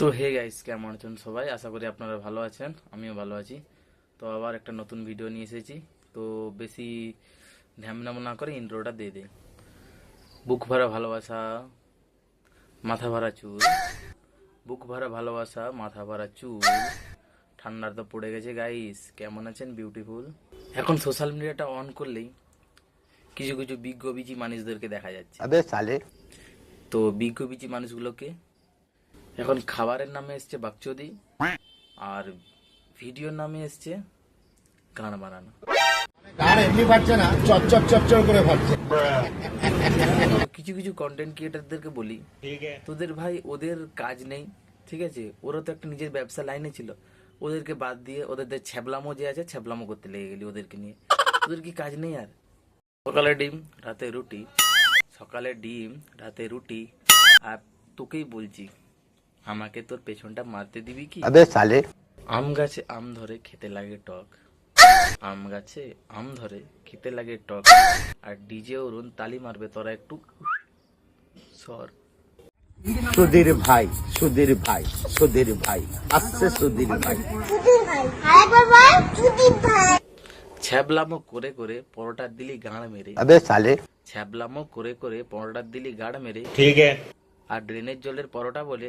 তো hey guys কেমন আছেন সবাই? আশা করি আপনারা ভালো আছেন আমিও ভালো আছি। তো আবার একটা নতুন ভিডিও নিয়ে এসেছি। তো বেশি ধ্যামনাম না করে ইন্ট্রোটা দিয়ে দিই। বুক ভরা ভালোবাসা মাথা ভরা চুল। বুক ভরা ভালোবাসা মাথা ভরা চুল। ঠান্ডার তো পড়ে গেছে গাইস কেমন আছেন বিউটিফুল এখন সোশ্যাল মিডিয়াটা অন করলেই কিছু কিছু বিজ্ঞ বিজি মানুষদেরকে দেখা যাচ্ছে। তো বিজ্ঞ বিজি মানুষগুলোকে এখন খাবারের নামে এসছে বাকচুদি। আর ভিডিওর নামে এসছে গান বানানো। আর এমনি পাচ্ছে না চচ্চর চচ্চর করে ভাবছে। কিছু কিছু কন্টেন্ট ক্রিয়েটারদেরকে বলি। তোদের ভাই ওদের কাজ নেই ঠিক আছে? ওরা তো একটা নিজের ব্যবসা লাইনে ছিল। ওদেরকে বাদ দিয়ে ওদের যে ছ্যাবলামো যে আছে ছ্যাবলামো করতে লেগে গেলি ওদেরকে নিয়ে। ওদের কি কাজ নেই আর? সকালে ডিম রাতে রুটি। সকালে ডিম রাতে রুটি। আর তোকেই বলছি আমাকে তোর পেছনটা মারতে দিবি কি? আবে সালে। আম গাছে আম ধরে খেতে লাগে টক। আম গাছে আম ধরে খেতে লাগে টক। আর ডিজে অরুণ তালি মারবে তোরা একটু। সর। সুধীর ভাই সুধীর ভাই সুধীর ভাই আসছে সুধীর ভাই। ছ্যাবলামো করে করে পরোটার দিলি গাঁড় মেরে। আবে সালে। ছ্যাবলামো করে করে পরোটার দিলি গাঁড় মেরে। ঠিক আছে। আর ড্রেনের জলের পরোটা বলে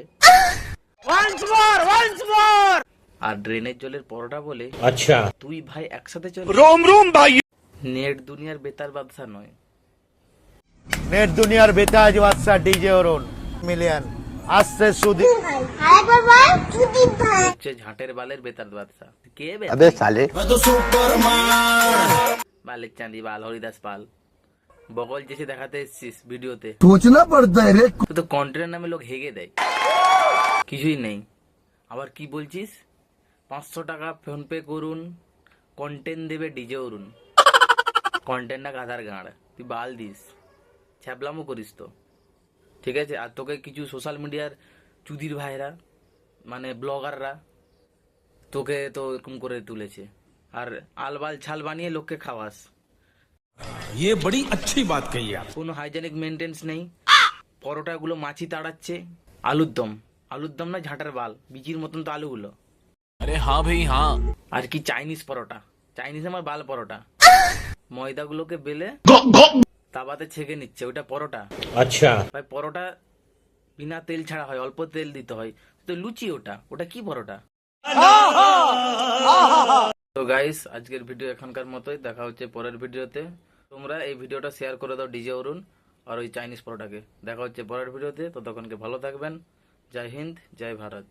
আর ড্রেনের জলের পরোটা বলে আচ্ছা। তুই ভাই একসাথে চল। রোম রোম ভাই নেট দুনিয়ার বেতার বাদশা নয়। নেট দুনিয়ার বেতাজ বাদশা ডিজে অরুণ। মিলিয়ন আসছে সুদীপ হচ্ছে ঝাঁটের বালের বেতার বাদশা। কে বে সালে। বালের চাঁদি বাল হরিদাস পাল। বকল চেষে দেখাতে এসছিস ভিডিওতে। সোচনা পড়তা রে তো কন্টেনার নামে লোক হেগে দেয়। কিছুই নেই। আবার কি বলছিস? পাঁচশো টাকা ফোনপে করুন কন্টেন্ট দেবে ডিজে অরুণ। কন্টেন্টটা গাধার গাঁড়। তুই বাল দিস। ছ্যাবলামও করিস তো। ঠিক আছে? আর তোকে কিছু সোশ্যাল মিডিয়ার চুদির ভাইরা মানে ব্লগাররা তোকে তো এরকম করে তুলেছে। আর আলবাল ছাল বানিয়ে লোককে খাওয়াস। ये बड़ी अच्छी बात कही आप কোনো হাইজেনিক মেনটেন্স নেই পরোটাগুলো মাছি তাড়াচ্ছে আলুর দম আলুর দম না ঝাঁটার বাল বিচির মতন তো আলুগুলো अरे हाँ भाई हाँ আর কি চাইনিজ পরোটা চাইনিজ আমার বাল পরোটা ময়দাগুলোকে বেলে তাবাতে ছেঁকে নিচ্ছে ওটা পরোটা আচ্ছা ভাই পরোটা বিনা তেল ছাড়া হয় অল্প তেল দিতে হয় তো লুচি ওটা ওটা কি পরোটা তো গাইস আজকের ভিডিও এখনকার মতোই দেখা হচ্ছে পরের ভিডিওতে তোমরা এই ভিডিওটা শেয়ার করে দাও ডিজে অরুণ আর ওই চাইনিজ পরোটাকে দেখা হচ্ছে পরের ভিডিওতে, ততক্ষণকে ভালো থাকবেন। জয় হিন্দ, জয় ভারত।